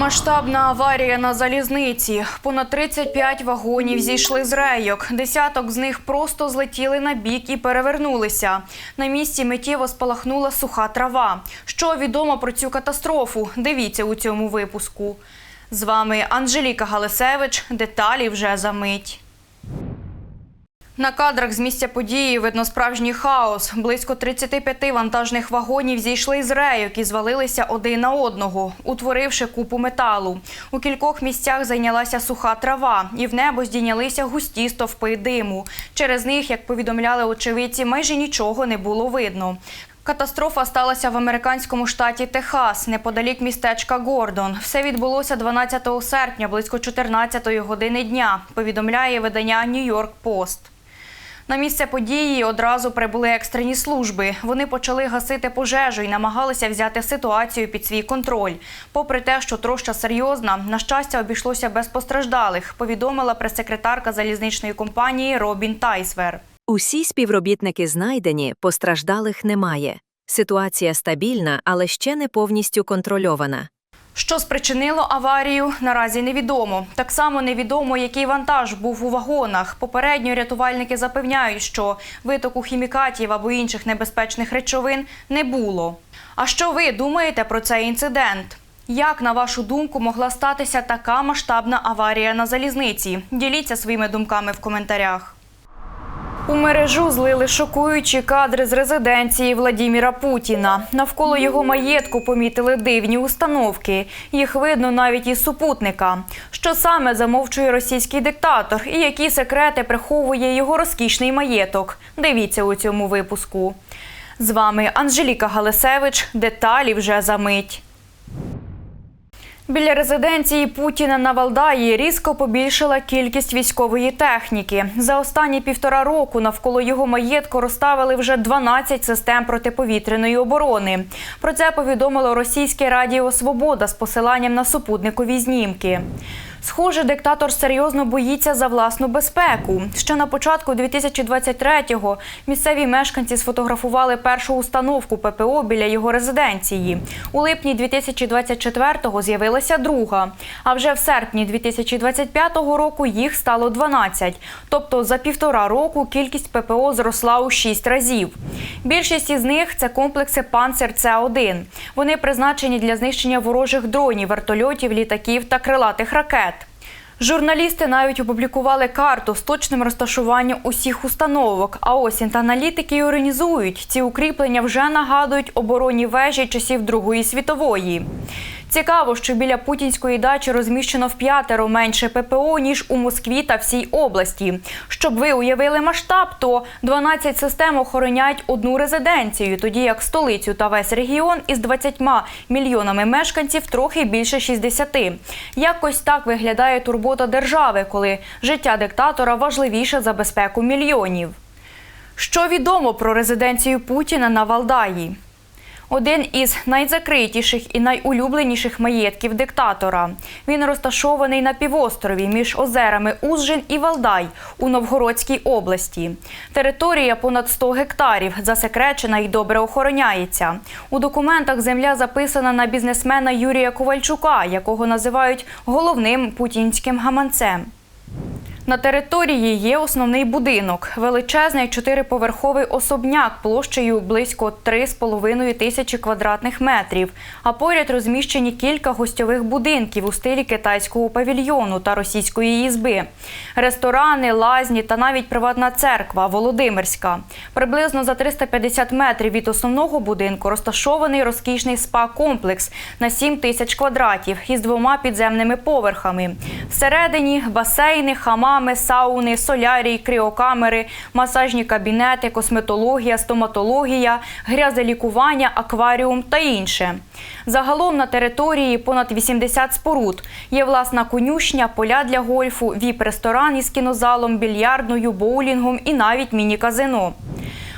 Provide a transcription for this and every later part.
Масштабна аварія на залізниці. Понад 35 вагонів зійшли з рейок. Десяток з них просто злетіли на бік і перевернулися. На місці миттєво спалахнула суха трава. Що відомо про цю катастрофу? Дивіться у цьому випуску. З вами Анжеліка Галисевич. Деталі вже за мить. На кадрах з місця події видно справжній хаос. Близько 35 вантажних вагонів зійшли з рейок і звалилися один на одного, утворивши купу металу. У кількох місцях зайнялася суха трава, і в небо здійнялися густі стовпи диму. Через них, як повідомляли очевидці, майже нічого не було видно. Катастрофа сталася в американському штаті Техас, неподалік містечка Гордон. Все відбулося 12 серпня, близько 14 години дня, повідомляє видання Нью-Йорк Пост. На місце події одразу прибули екстрені служби. Вони почали гасити пожежу і намагалися взяти ситуацію під свій контроль. Попри те, що троща серйозна, на щастя, обійшлося без постраждалих, повідомила прес-секретарка залізничної компанії Робін Тайсвер. Усі співробітники знайдені, постраждалих немає. Ситуація стабільна, але ще не повністю контрольована. Що спричинило аварію, наразі невідомо. Так само невідомо, який вантаж був у вагонах. Попередньо рятувальники запевняють, що витоку хімікатів або інших небезпечних речовин не було. А що ви думаєте про цей інцидент? Як, на вашу думку, могла статися така масштабна аварія на залізниці? Діліться своїми думками в коментарях. У мережу злили шокуючі кадри з резиденції Владіміра Путіна. Навколо його маєтку помітили дивні установки. Їх видно навіть із супутника. Що саме замовчує російський диктатор і які секрети приховує його розкішний маєток? Дивіться у цьому випуску. З вами Анжеліка Галисевич. Деталі вже за мить. Біля резиденції Путіна на Валдаї різко побільшила кількість військової техніки. За останні півтора року навколо його маєтку розставили вже 12 систем протиповітряної оборони. Про це повідомило російське радіо Свобода з посиланням на супутникові знімки. Схоже, диктатор серйозно боїться за власну безпеку. Ще на початку 2023-го місцеві мешканці сфотографували першу установку ППО біля його резиденції. У липні 2024-го з'явилася друга. А вже в серпні 2025 року їх стало 12. Тобто за півтора року кількість ППО зросла у 6 разів. Більшість із них це комплекси Панцер С-1. Вони призначені для знищення ворожих дронів, вертольотів, літаків та крилатих ракет. Журналісти навіть опублікували карту з точним розташуванням усіх установок. А ось інтаналітики організують Ці укріплення вже нагадують оборонні вежі часів Другої світової. Цікаво, що біля путінської дачі розміщено в п'ятеро менше ППО, ніж у Москві та всій області. Щоб ви уявили масштаб, то 12 систем охороняють одну резиденцію, тоді як столицю та весь регіон із 20 мільйонами мешканців трохи більше 60. Якось так виглядає турбота держави, коли життя диктатора важливіше за безпеку мільйонів. Що відомо про резиденцію Путіна на Валдаї? Один із найзакритіших і найулюбленіших маєтків диктатора. Він розташований на півострові між озерами Узжин і Валдай у Новгородській області. Територія понад 100 гектарів, засекречена і добре охороняється. У документах земля записана на бізнесмена Юрія Ковальчука, якого називають головним путінським гаманцем. На території є основний будинок, величезний чотириповерховий особняк площею близько 3,5 тисячі квадратних метрів. А поряд розміщені кілька гостьових будинків у стилі китайського павільйону та російської їзби, ресторани, лазні та навіть приватна церква Володимирська. Приблизно за 350 метрів від основного будинку розташований розкішний спа-комплекс на 7 тисяч квадратів із двома підземними поверхами. Всередині басейни, хамами, сауни, солярій, кріокамери, масажні кабінети, косметологія, стоматологія, грязелікування, акваріум та інше. Загалом на території понад 80 споруд. Є власна конюшня, поля для гольфу, віп-ресторан із кінозалом, більярдною, боулінгом і навіть міні-казино.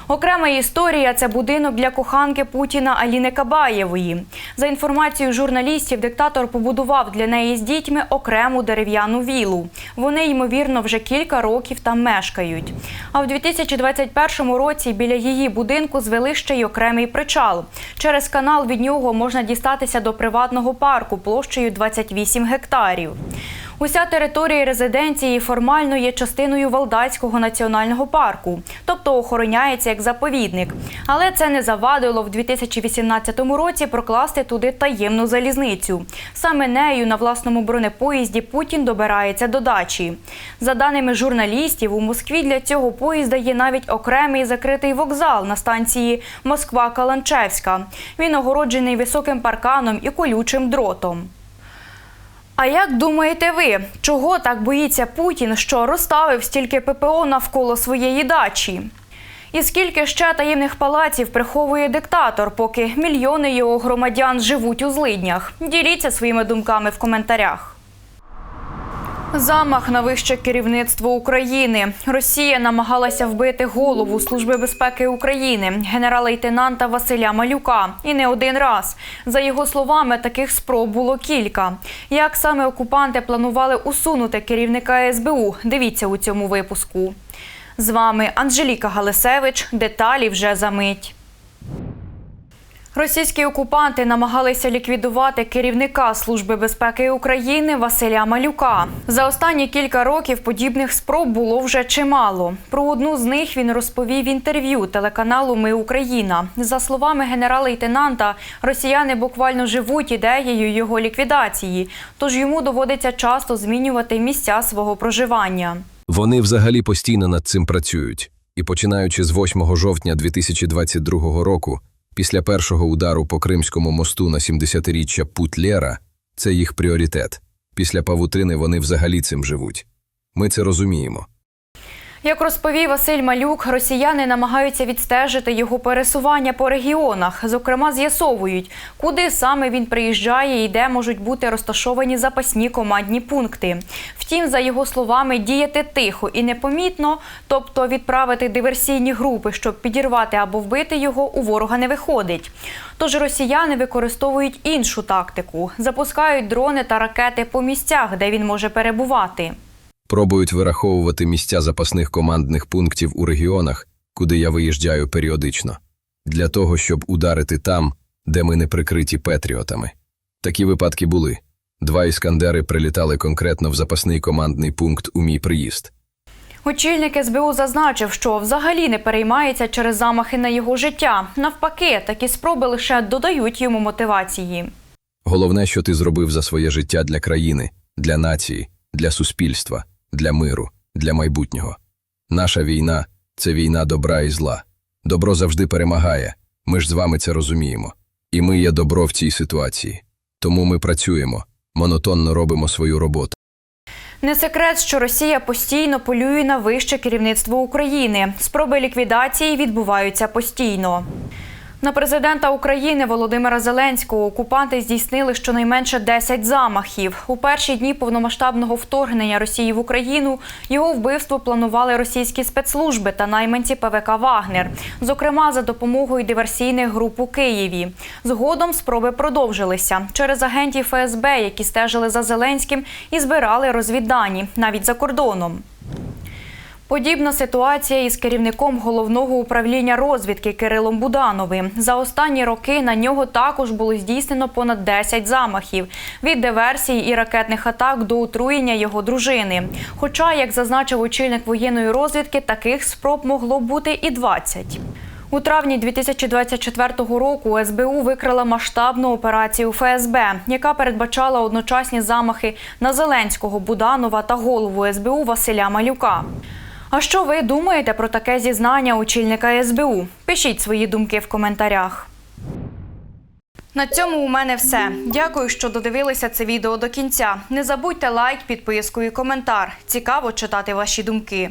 Окрема історія це будинок для коханки Путіна Аліни Кабаєвої. За інформацією журналістів, диктатор побудував для неї з дітьми окрему дерев'яну вілу. Вони, ймовірно, вже кілька років там мешкають. А в 2021 році біля її будинку звели ще й окремий причал. Через канал від нього можна дістатися до приватного парку площею 28 гектарів. Уся територія резиденції формально є частиною Валдайського національного парку, тобто охороняється як заповідник. Але це не завадило в 2018 році прокласти туди таємну залізницю. Саме нею на власному бронепоїзді Путін добирається до дачі. За даними журналістів, у Москві для цього поїзда є навіть окремий закритий вокзал на станції Москва-Каланчевська. Він огороджений високим парканом і колючим дротом. А як думаєте ви, чого так боїться Путін, що розставив стільки ППО навколо своєї дачі? І скільки ще таємних палаців приховує диктатор, поки мільйони його громадян живуть у злиднях? Діліться своїми думками в коментарях. Замах на вище керівництво України. Росія намагалася вбити голову Служби безпеки України, генерал-лейтенанта Василя Малюка. І не один раз. За його словами, таких спроб було кілька. Як саме окупанти планували усунути керівника СБУ? Дивіться у цьому випуску. З вами Анжеліка Галисевич. Деталі вже за мить. Російські окупанти намагалися ліквідувати керівника Служби безпеки України Василя Малюка. За останні кілька років подібних спроб було вже чимало. Про одну з них він розповів інтерв'ю телеканалу Ми Україна. За словами генерала-лейтенанта, росіяни буквально живуть ідеєю його ліквідації, тож йому доводиться часто змінювати місця свого проживання. Вони взагалі постійно над цим працюють. І починаючи з 8 жовтня 2022 року, після першого удару по Кримському мосту на 70-річчя Путлєра, це їх пріоритет. Після павутини вони взагалі цим живуть. Ми це розуміємо. Як розповів Василь Малюк, росіяни намагаються відстежити його пересування по регіонах. Зокрема, з'ясовують, куди саме він приїжджає і де можуть бути розташовані запасні командні пункти. Втім, за його словами, діяти тихо і непомітно, тобто відправити диверсійні групи, щоб підірвати або вбити його, у ворога не виходить. Тож росіяни використовують іншу тактику: запускають дрони та ракети по місцях, де він може перебувати. Пробують вираховувати місця запасних командних пунктів у регіонах, куди я виїжджаю періодично, для того, щоб ударити там, де ми не прикриті петріотами. Такі випадки були. Два іскандери прилітали конкретно в запасний командний пункт у мій приїзд. Очільник СБУ зазначив, що взагалі не переймається через замахи на його життя. Навпаки, такі спроби лише додають йому мотивації. Головне, що ти зробив за своє життя для країни, для нації, для суспільства, для миру, для майбутнього. Наша війна це війна добра і зла. Добро завжди перемагає. Ми ж з вами це розуміємо. І ми є добро в цій ситуації. Тому ми працюємо, монотонно робимо свою роботу. Не секрет, що Росія постійно полює на вище керівництво України. Спроби ліквідації відбуваються постійно. На президента України Володимира Зеленського окупанти здійснили щонайменше 10 замахів. У перші дні повномасштабного вторгнення Росії в Україну його вбивство планували російські спецслужби та найманці ПВК Вагнер, зокрема за допомогою диверсійних груп у Києві. Згодом спроби продовжилися через агентів ФСБ, які стежили за Зеленським і збирали розвіддані навіть за кордоном. Подібна ситуація із керівником головного управління розвідки Кирилом Будановим. За останні роки на нього також було здійснено понад 10 замахів від диверсій і ракетних атак до отруєння його дружини. Хоча, як зазначив очільник воєнної розвідки, таких спроб могло бути і 20. У травні 2024 року СБУ викрила масштабну операцію ФСБ, яка передбачала одночасні замахи на Зеленського, Буданова та голову СБУ Василя Малюка. А що ви думаєте про таке зізнання очільника СБУ? Пишіть свої думки в коментарях. На цьому у мене все. Дякую, що додивилися це відео до кінця. Не забудьте лайк, підписку і коментар. Цікаво читати ваші думки.